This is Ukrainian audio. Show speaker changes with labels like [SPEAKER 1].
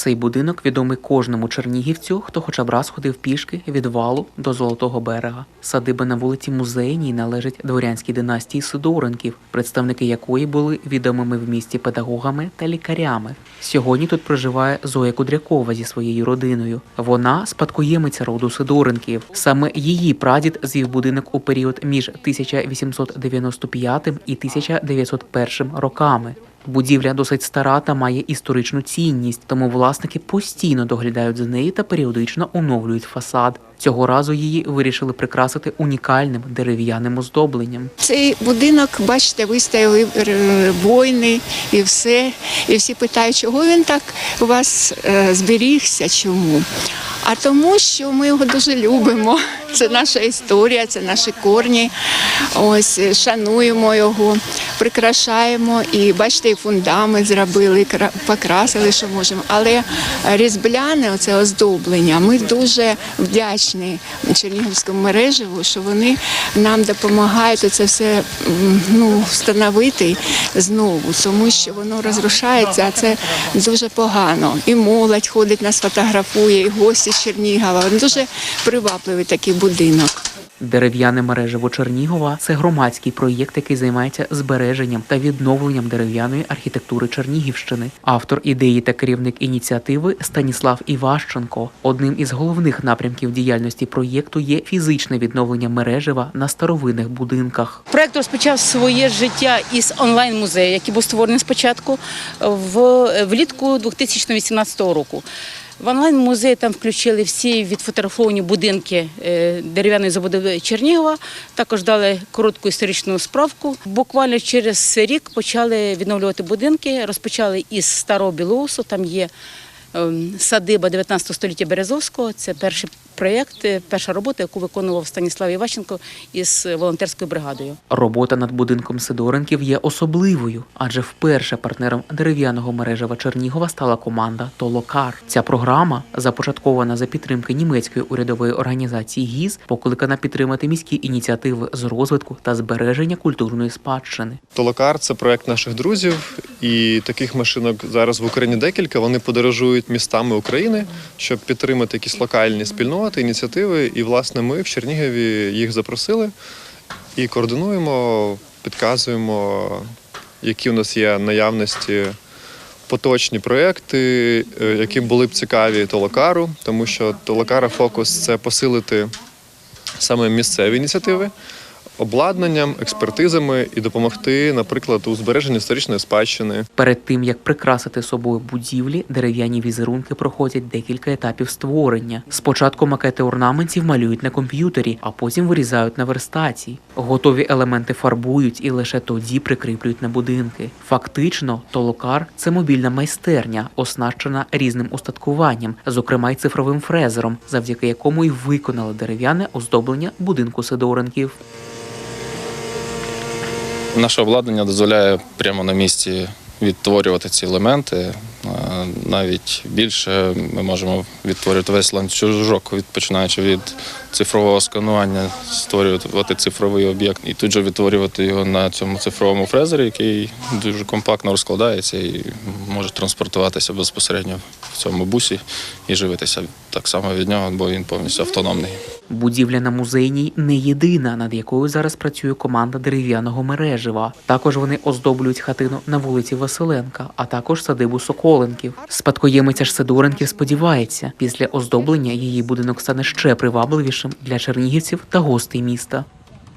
[SPEAKER 1] Цей будинок відомий кожному чернігівцю, хто хоча б раз ходив пішки від валу до Золотого берега. Садиба на вулиці Музейній належить дворянській династії Сидоренків, представники якої були відомими в місті педагогами та лікарями. Сьогодні тут проживає Зоя Кудрякова зі своєю родиною. Вона спадкоємиця роду Сидоренків. Саме її прадід звів будинок у період між 1895 і 1901 роками. Будівля досить стара та має історичну цінність, тому власники постійно доглядають за нею та періодично оновлюють фасад. Цього разу її вирішили прикрасити унікальним дерев'яним оздобленням.
[SPEAKER 2] Цей будинок, бачите, вистояли е, і все. І всі питають, чого він так у вас е, зберігся, чому? А тому, що ми його дуже любимо. Це наша історія, це наші корні. Ось шануємо його, прикрашаємо і бачите, і фундамент зробили, покрасили, що можемо. Але різбляне оце оздоблення. Ми дуже вдячні Чернігівському мережеву, що вони нам допомагають це все ну, встановити знову, тому що воно розрушається, а це дуже погано. І молодь ходить нас фотографує, і гості з Чернігова. Дуже привабливий такий будинок.
[SPEAKER 1] Дерев'яне мережево Чернігова це громадський проєкт, який займається збереженням та відновленням дерев'яної архітектури Чернігівщини. Автор ідеї та керівник ініціативи Станіслав Іващенко. Одним із головних напрямків діяльності проєкту є фізичне відновлення мережева на старовинних будинках.
[SPEAKER 3] Проект розпочав своє життя із онлайн-музею, який був створений спочатку в влітку 2018 року. В онлайн-музей там включили всі відфотографовані будинки е, дерев'яної забудови Чернігова. Також дали коротку історичну справку. Буквально через рік почали відновлювати будинки. Розпочали із старого білоусу. Там є ем, садиба 19 століття Березовського. Це перший проєкт, перша робота, яку виконував Станіслав Іващенко із волонтерською бригадою.
[SPEAKER 1] Робота над будинком Сидоренків є особливою, адже вперше партнером дерев'яного мережева Чернігова стала команда Толокар. Ця програма, започаткована за підтримки німецької урядової організації ГІЗ, покликана підтримати міські ініціативи з розвитку та збереження культурної спадщини.
[SPEAKER 4] Толокар це проект наших друзів, і таких машинок зараз в Україні декілька. Вони подорожують містами України, щоб підтримати якісь локальні спільноти, ініціативи. І, власне, ми в Чернігові їх запросили і координуємо, підказуємо, які у нас є наявності поточні проекти, е, які були б цікаві Толокару, тому що Толокара фокус це посилити саме місцеві ініціативи обладнанням, експертизами і допомогти, наприклад, у збереженні історичної спадщини.
[SPEAKER 1] Перед тим як прикрасити собою будівлі, дерев'яні візерунки проходять декілька етапів створення. Спочатку макети орнаментів малюють на комп'ютері, а потім вирізають на верстаті. Готові елементи фарбують і лише тоді прикріплюють на будинки. Фактично, толокар це мобільна майстерня, оснащена різним устаткуванням, зокрема й цифровим фрезером, завдяки якому й виконали дерев'яне оздоблення будинку Сидоренків.
[SPEAKER 5] Наше обладнання дозволяє прямо на місці відтворювати ці елементи. Е, Навіть більше ми можемо відтворювати весь ланцюжок, починаючи від цифрового сканування, створювати цифровий об'єкт і тут же відтворювати його на цьому цифровому фрезері, який дуже компактно розкладається і може транспортуватися безпосередньо в цьому бусі і живитися так само від нього, бо він повністю автономний.
[SPEAKER 1] Будівля на музейній не єдина, над якою зараз працює команда дерев'яного мережева. Також вони оздоблюють хатину на вулиці Василенка, а також садибу Соколенків. Спадкоємиця ж Сидоренків сподівається, після оздоблення її будинок стане ще привабливішим для чернігівців та гостей міста.